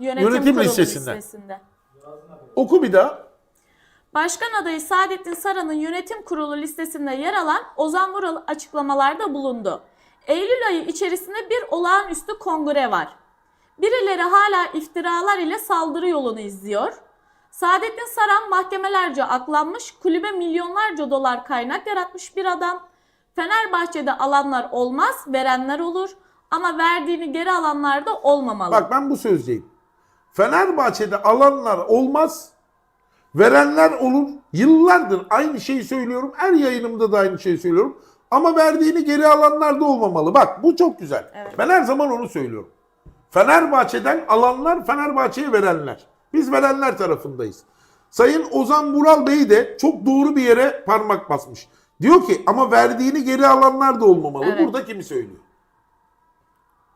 Yönetim, Yönetim Kurulu listesinde. listesinde. Oku bir daha. Başkan adayı Saadettin Saran'ın yönetim kurulu listesinde yer alan Ozan Vural açıklamalarda bulundu. Eylül ayı içerisinde bir olağanüstü kongre var. Birileri hala iftiralar ile saldırı yolunu izliyor. Saadettin Saran mahkemelerce aklanmış, kulübe milyonlarca dolar kaynak yaratmış bir adam. Fenerbahçe'de alanlar olmaz, verenler olur. Ama verdiğini geri alanlar da olmamalı. Bak ben bu sözdeyim. Fenerbahçe'de alanlar olmaz, verenler olur. Yıllardır aynı şeyi söylüyorum. Her yayınımda da aynı şeyi söylüyorum. Ama verdiğini geri alanlar da olmamalı. Bak bu çok güzel. Evet. Ben her zaman onu söylüyorum. Fenerbahçe'den alanlar, Fenerbahçe'ye verenler. Biz verenler tarafındayız. Sayın Ozan Vural Bey de çok doğru bir yere parmak basmış. Diyor ki ama verdiğini geri alanlar da olmamalı. Evet. Burada kimi söylüyor?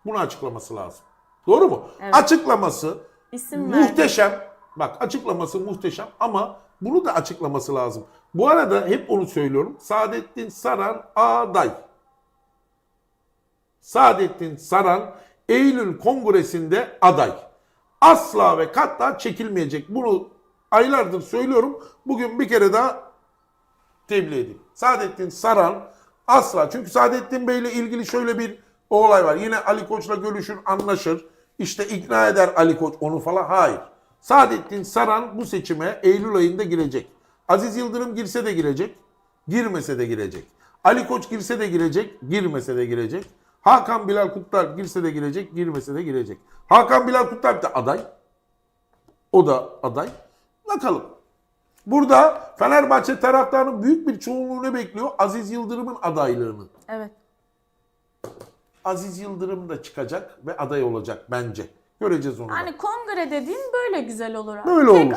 Bunu açıklaması lazım. Doğru mu? Evet. Açıklaması İsim verdi. muhteşem. Bak açıklaması muhteşem ama bunu da açıklaması lazım. Bu arada hep onu söylüyorum. Saadettin Saran aday. Saadettin Saran Eylül Kongresi'nde aday. Asla ve katla çekilmeyecek. Bunu aylardır söylüyorum. Bugün bir kere daha tebliğ edeyim. Saadettin Saran asla çünkü Saadettin Bey ile ilgili şöyle bir olay var. Yine Ali Koç'la görüşür, anlaşır. İşte ikna eder Ali Koç onu falan. Hayır. Saadettin Saran bu seçime Eylül ayında girecek. Aziz Yıldırım girse de girecek, girmese de girecek. Ali Koç girse de girecek, girmese de girecek. Hakan Bilal Kutlar girse de girecek, girmese de girecek. Hakan Bilal Kutlar da aday. O da aday. Bakalım. Burada Fenerbahçe taraftarının büyük bir çoğunluğunu bekliyor Aziz Yıldırım'ın adaylığını. Evet. Aziz Yıldırım da çıkacak ve aday olacak bence. Göreceğiz onu. da. Yani kongre dediğin böyle güzel olur. abi. Böyle Tek olur.